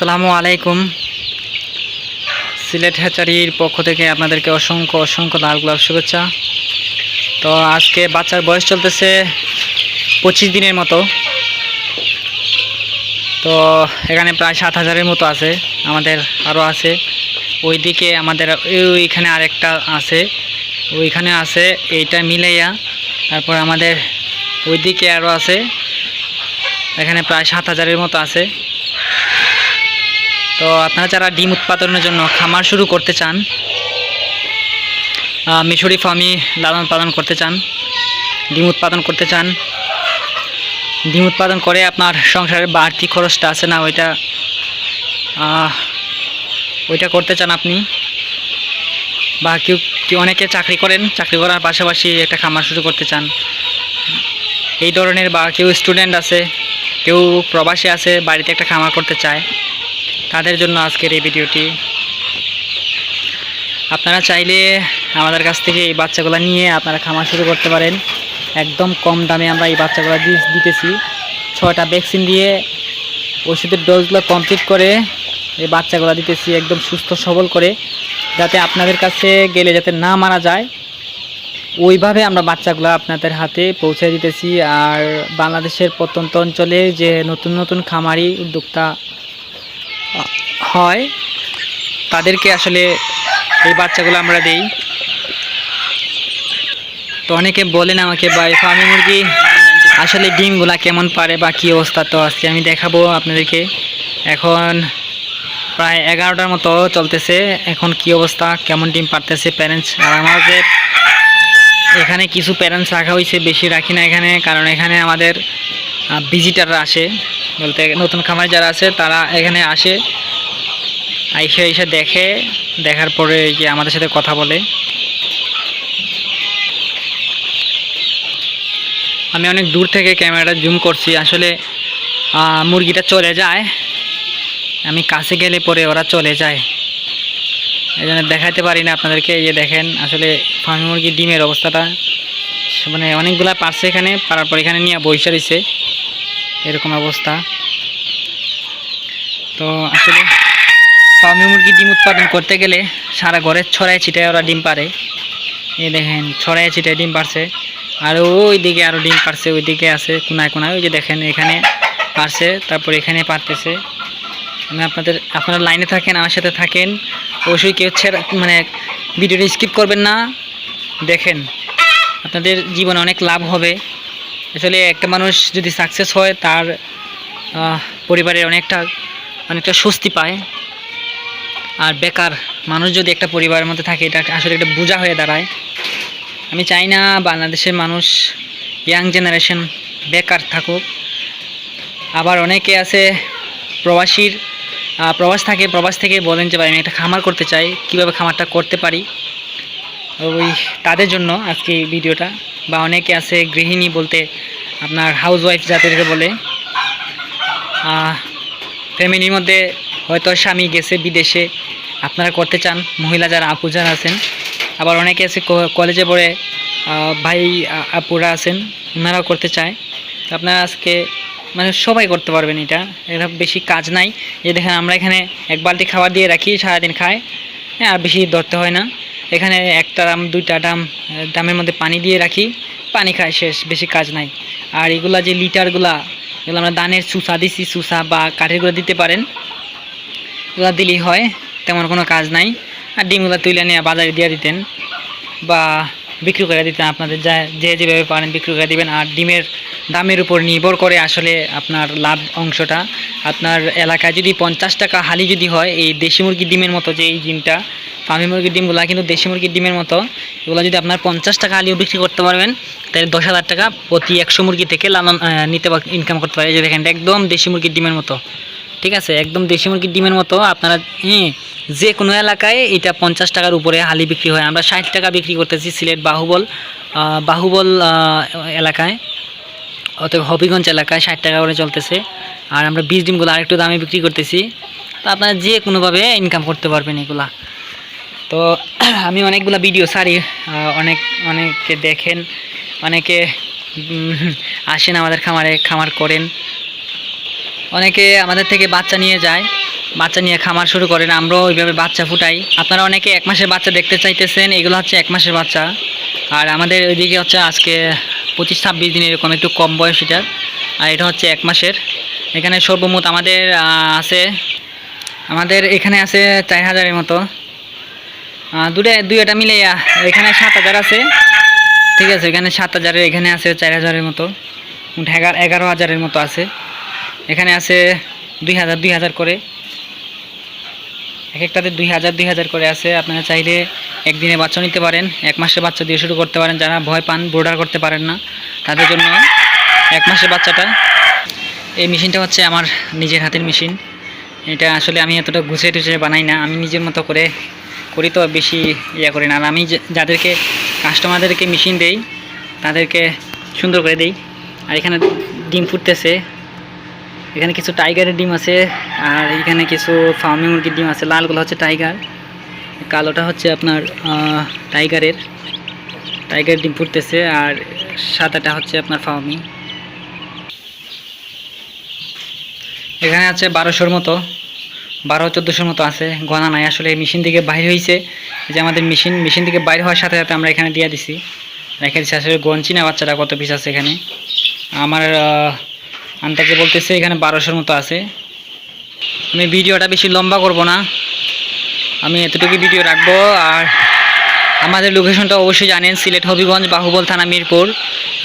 আসসালামু আলাইকুম। সিলেট হ্যাচারির পক্ষ থেকে আপনাদেরকে অসংখ্য অসংখ্য লাল গোলাপ শুভেচ্ছা। তো আজকে বাচ্চার বয়স চলতেছে পঁচিশ দিনের মতো। তো এখানে প্রায় সাত হাজারের মতো আছে, আমাদের আরও আছে। ওইদিকে আমাদের ওই- ওইখানে আরেকটা আছে, ওইখানে আছে এইটা মিলাইয়া। তারপর আমাদের ওইদিকে আরও আছে, এখানে প্রায় সাত হাজারের মতো আছে। তো আপনারা যারা ডিম উৎপাদনের জন্য খামার শুরু করতে চান মিশরি ফার্মি লালন পালন করতে চান, ডিম উৎপাদন করতে চান, ডিম উৎপাদন করে আপনার সংসারের বাড়তি খরচটা আছে না, ওইটা ওইটা করতে চান আপনি, বা কেউ কেউ অনেকে চাকরি করেন, চাকরি করার পাশাপাশি একটা খামার শুরু করতে চান। এই ধরনের বা কেউ স্টুডেন্ট আছে, কেউ প্রবাসী আছে, বাড়িতে একটা খামার করতে চায় তাদের জন্য আজকের এই ভিডিওটি। আপনারা চাইলে আমাদের কাছ থেকে এই বাচ্চাগুলো নিয়ে আপনারা খামার শুরু করতে পারেন। একদম কম দামে আমরা এই বাচ্চাগুলো দিতেছি। ছয়টা ভ্যাকসিন দিয়ে ওষুধের ডোজগুলো কমপ্লিট করে এই বাচ্চাগুলো দিতেছি একদম সুস্থ সবল করে, যাতে আপনাদের কাছে গেলে যাতে না মারা যায়। ওইভাবে আমরা বাচ্চাগুলো আপনাদের হাতে পৌঁছে দিতেছি। আর বাংলাদেশের প্রত্যন্ত অঞ্চলে যে নতুন নতুন খামারি উদ্যোক্তা হয়, তাদেরকে আসলে এই বাচ্চাগুলো আমরা দেই। তো অনেকে বলেন আমাকে, ভাই, ফার্মি মুরগি, আসলে ডিমগুলা কেমন পারে বা কী অবস্থা? তো আজকে আমি দেখাবো আপনাদেরকে। এখন প্রায় এগারোটার মতো চলতেছে। এখন কি অবস্থা? কেমন ডিম পারতেছে প্যারেন্টস আর আমাদের এখানে কিছু প্যারেন্টস রাখা হয়েছে, বেশি রাখি না এখানে, কারণ এখানে আমাদের ভিজিটাররা আসে। বলতে নতুন খামার যারা আছে, তারা এখানে আসে, আইসে এসে দেখে, দেখার পরে যে আমাদের সাথে কথা বলে। আমি অনেক দূর থেকে ক্যামেরাটা জুম করছি, আসলে মুরগিটা চলে যায়। আমি কাছে গেলে পরে ওরা চলে যায়। এই জন্য দেখাতে পারি না আপনাদেরকে, এই যে দেখেন, আসলে ফার্মি মুরগির ডিমের অবস্থাটা। মানে অনেকগুলা পারছে এখানে, পারার পর এখানে নিয়ে বৈশা দিছে। এরকম অবস্থা। তো আসলে ফার্মি মুরগি ডিম উৎপাদন করতে গেলে সারা ঘরে ছড়ায় ছিটায় ওরা ডিম পারে এই দেখেন, ছড়ায় ছিটায় ডিম পারছে আর ওই দিকে আরও ডিম পারছে ওই দিকে আছে কোনায় কোনায়। ওই যে দেখেন, এখানে পারছে তারপর এখানে পারতেছে আমি আপনাদের, আপনারা লাইনে থাকেন, আমার সাথে থাকেন। অবশ্যই কেউ মানে ভিডিওটা স্কিপ করবেন না। দেখেন, আপনাদের জীবনে অনেক লাভ হবে। আসলে একটা মানুষ যদি সাকসেস হয়, তার পরিবারের অনেকটা অনেকটা স্বস্তি পায়। আর বেকার মানুষ যদি একটা পরিবারের মধ্যে থাকে, এটা আসলে একটা বোঝা হয়ে দাঁড়ায়। আমি চাই না বাংলাদেশের মানুষ ইয়াং জেনারেশন বেকার থাকুক। আবার অনেকে আছে প্রবাসীর প্রবাস থাকে, প্রবাস থেকে বলেন যে, ভাই, আমি একটা খামার করতে চাই, কীভাবে খামারটা করতে পারি? ওই তাদের জন্য আজকে ভিডিওটা। বা অনেকে আছে গৃহিণী বলতে আপনার হাউস ওয়াইফ যাদেরকে বলে ফ্যামিলির মধ্যে হয়তো স্বামী গেছে বিদেশে আপনারা করতে চান মহিলা যারা আপু যারা আছেন আবার অনেকে আছে কলেজে পড়ে ভাই আপুরা আছেন ওনারাও করতে চায়। আপনারা আজকে মানে সবাই করতে পারবেন এটা এটা বেশি কাজ নাই। এই দেখেন আমরা এখানে এক বালতি খাবার দিয়ে রাখি সারাদিন খায়। হ্যাঁ আর বেশি ধরতে হয় না। এখানে একটা ডাম দুইটা আহ, ডামের মধ্যে পানি দিয়ে রাখি পানি খায় শেষ বেশি কাজ নাই। আর এগুলা যে লিটারগুলা এগুলো আমরা দানের চুষা দিছি, চুষা বা কাঠেরগুলো দিতে পারেন। এগুলো দিলেই হয়, তেমন কোনো কাজ নাই। আর ডিমগুলো তুলে নিয়ে বাজারে দিয়ে দিতেন বা বিক্রি করে দিতেন আপনাদের, যা যে যেভাবে পারেন বিক্রি করে দিবেন। আর ডিমের দামের উপর নির্ভর করে আসলে আপনার লাভ অংশটা। আপনার এলাকায় যদি পঞ্চাশ টাকা হালি যদি হয়, এই দেশি মুরগির ডিমের মতো যে এই ডিমটা ফার্মি মুরগির ডিমগুলো কিন্তু দেশি মুরগির ডিমের মতো। এগুলো যদি আপনার পঞ্চাশ টাকা হালিও বিক্রি করতে পারবেন, তাহলে দশ হাজার টাকা প্রতি একশো মুরগি থেকে লালন নিতে ইনকাম করতে পারে। যে দেখেন, একদম দেশি মুরগির ডিমের মতো। ঠিক আছে? একদম দেশি মুরগির ডিমের মতো। আপনারা হ্যাঁ যে কোনো এলাকায় এটা পঞ্চাশ টাকার উপরে হালি বিক্রি হয়। আমরা ষাট টাকা বিক্রি করতেছি সিলেট বাহুবল বাহুবল এলাকায়। অতএব হবিগঞ্জ এলাকায় ষাট টাকা করে চলতেছে। আর আমরা বীজ ডিমগুলো আরেকটু দামে বিক্রি করতেছি। তো আপনারা যে কোনোভাবে ইনকাম করতে পারবেন এগুলা। তো আমি অনেকগুলো ভিডিও সারি অনেক, অনেকে দেখেন, অনেকে আসেন আমাদের খামারে, খামার করেন। অনেকে আমাদের থেকে বাচ্চা নিয়ে যায়, বাচ্চা নিয়ে খামার শুরু করেন, আমরাও ওইভাবে বাচ্চা ফুটাই। আপনারা অনেকে এক মাসের বাচ্চা দেখতে চাইতেছেন, এগুলো হচ্ছে এক মাসের বাচ্চা। আর আমাদের ওইদিকে হচ্ছে আজকে পঁচিশ ছাব্বিশ দিন এরকম একটু কম বয়স এটার আর এটা হচ্ছে এক মাসের। এখানে সর্বমোট আমাদের আছে, আমাদের এখানে আছে চার হাজারের মতো। দুটা দুই একটা মিলে আহ, এখানে সাত হাজার আছে। ঠিক আছে এখানে সাত হাজারের এখানে আছে চার হাজারের মতো। এগারো এগারো হাজারের মতো আছে। এখানে আছে দুই হাজার দুই হাজার করে। এক একটাতে দুই হাজার দুই হাজার করে আছে। আপনারা চাইলে একদিনে বাচ্চা নিতে পারেন। এক মাসের বাচ্চা দিয়ে শুরু করতে পারেন। যারা ভয় পান ব্রোডার করতে পারেন না। তাদের জন্য এক মাসের বাচ্চাটা। এই মেশিনটা হচ্ছে আমার নিজের হাতের মেশিন। এটা আসলে আমি এতটা গুছিয়ে টুছিয়ে বানাই না। আমি নিজের মতো করে করি তো বেশি ইয়া করি না। আর আমি যাদেরকে কাস্টমারদেরকে মেশিন দেই, তাদেরকে সুন্দর করে দেই। আর এখানে ডিম ফুটতেছে। এখানে কিছু টাইগারের ডিম আছে, আর এখানে কিছু ফার্মি মুরগির ডিম আছে। লালগুলো হচ্ছে টাইগার কালোটা হচ্ছে আপনার টাইগারের টাইগার ডিম ফুটতেছে, আর সাদাটা হচ্ছে আপনার ফার্মি এখানে আছে বারোশোর মতো। বারো চোদ্দোশোর মতো আছে গণা নাই। আসলে মেশিন থেকে বাইর হয়েছে যে আমাদের মেশিন মেশিন থেকে বাইর হওয়ার সাথে সাথে আমরা এখানে দিয়ে দিছি। রেখে দিচ্ছি আসলে গঞ্চি না বাচ্চাটা কত পিস আছে এখানে। আমার আন্দাজে বলতেছে এখানে বারোশোর মতো আছে। আমি ভিডিওটা বেশি লম্বা করব না। আমি এতটুকু ভিডিও রাখব। আর আমাদের লোকেশনটা অবশ্যই জানেন, সিলেট হবিগঞ্জ, বাহুবল থানা, মিরপুর।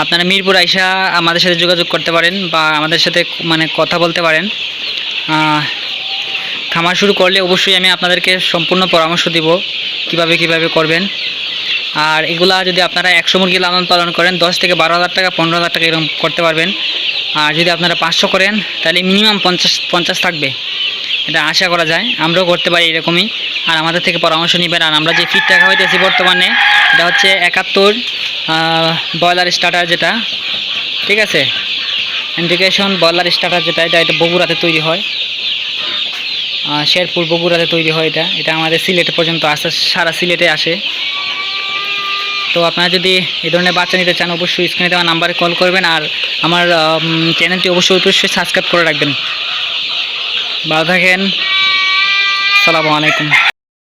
আপনারা মিরপুর আইসা আমাদের সাথে যোগাযোগ করতে পারেন বা আমাদের সাথে মানে কথা বলতে পারেন। খামার শুরু করলে অবশ্যই আমি আপনাদেরকে সম্পূর্ণ পরামর্শ দিব, কীভাবে কীভাবে করবেন। আর এগুলা যদি আপনারা একশো মুরগি লালন পালন করেন, দশ থেকে বারো হাজার টাকা, পনেরো হাজার টাকা এরকম করতে পারবেন। আর যদি আপনারা পাঁচশো করেন, তাহলে মিনিমাম পঞ্চাশ পঞ্চাশ থাকবে। এটা আশা করা যায়, আমরাও করতে পারি এরকমই। আর আমাদের থেকে পরামর্শ নেবেন, আর আমরা যে ফিট টাকা হইতেছি বর্তমানে, এটা হচ্ছে একাত্তর ব্রয়লার স্টার্টার যেটা, ঠিক আছে? ইন্ডিকেশন ব্রয়লার স্টার্টার যেটা, এটা এটা বগুড়াতে তৈরি হয়। শেরপুর বগুড়াতে তৈরি হয় এটা। এটা আমাদের সিলেট পর্যন্ত আসে, সারা সিলেটে আসে। তো আপনারা যদি এই ধরনের বাচ্চা নিতে চান, অবশ্যই স্ক্রিনে দেওয়া নাম্বারে কল করবেন আর আমার চ্যানেলটি অবশ্যই অবশ্যই সাবস্ক্রাইব করে রাখবেন। ভালো থাকেন। সালামু আলাইকুম।